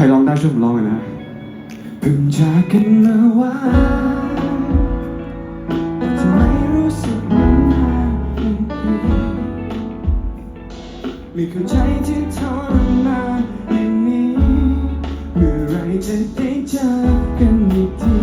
ใรร้องได้ช่วยผมร้องหน่อยนะเพิ่งจากกันเมื่อวานทำไมรู้สึกนานไม่เข้าใจที่ทรมานอย่างนี้ เมื่อไรจะได้เจอกันอีกที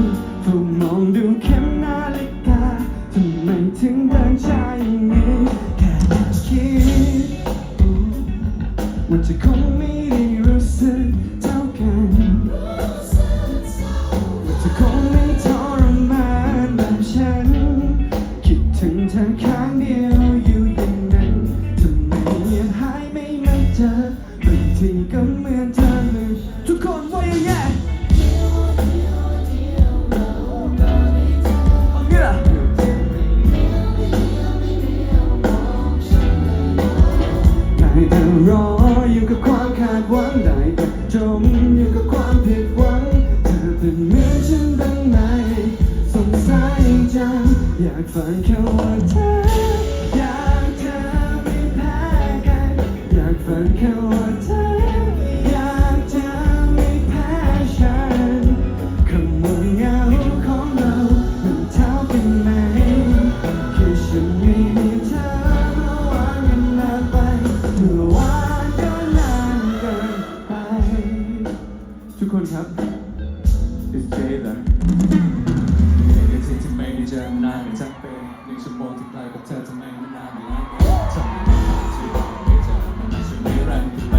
Thank you. กับเธอทำไมมันนานอย่างนั้นฉันไม่ได้ที่ไม่เจอมันไม่ใช่นิรันดร์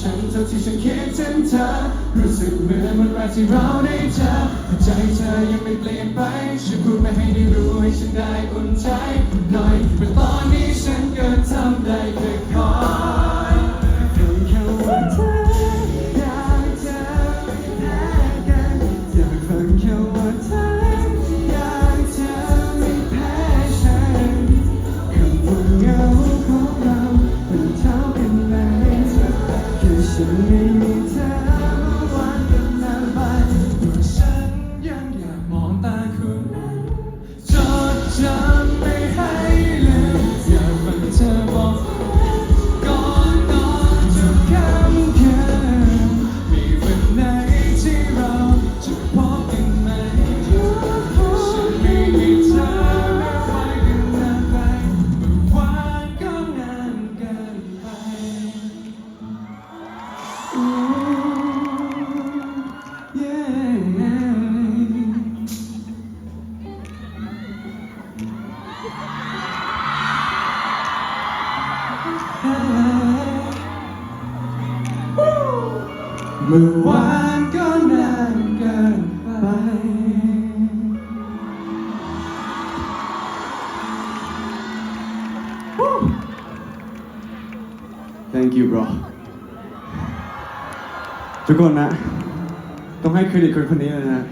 ฉันเท่าที่ฉันคิดถึงเธอ รู้สึกเหมือนวันแรกที่เราได้เจอใจเธอยังไม่เปลี่ยนไปฉันพูดมาให้ได้รู้ให้ฉันได้อุ่นใจหน่อย surrender. เมื่อวานก็นานเกินไป Thank you bro ทุกคนนะ ต้องให้เครดิตคนคนนี้เลยนะ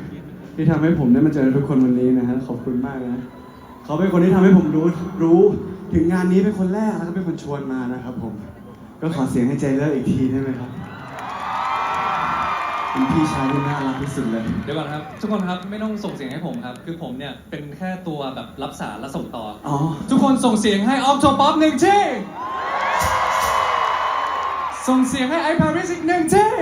ที่ทำให้ผมได้มาเจอทุกคนวันนี้นะฮะขอบคุณมากนะ เขาเป็นคนที่ทำให้ผมรู้รู้ถึงงานนี้เป็นคนแรกแล้วก็เป็นคนชวนมานะครับผม ก็ขอเสียงให้ใจเลิกอีกทีได้ไหมครับ เป็นพี่ชายที่น่ารักที่สุดเลย เดี๋ยวก่อนครับ ทุกคนครับไม่ต้องส่งเสียงให้ผมครับ คือผมเนี่ยเป็นแค่ตัวแบบรับสารและส่งต่อ อ๋อ ทุกคนส่งเสียงให้ออฟโทป๊อปหนึ่งที่ส่งเสียงให้ไอพาริสอีกหนึ่งที่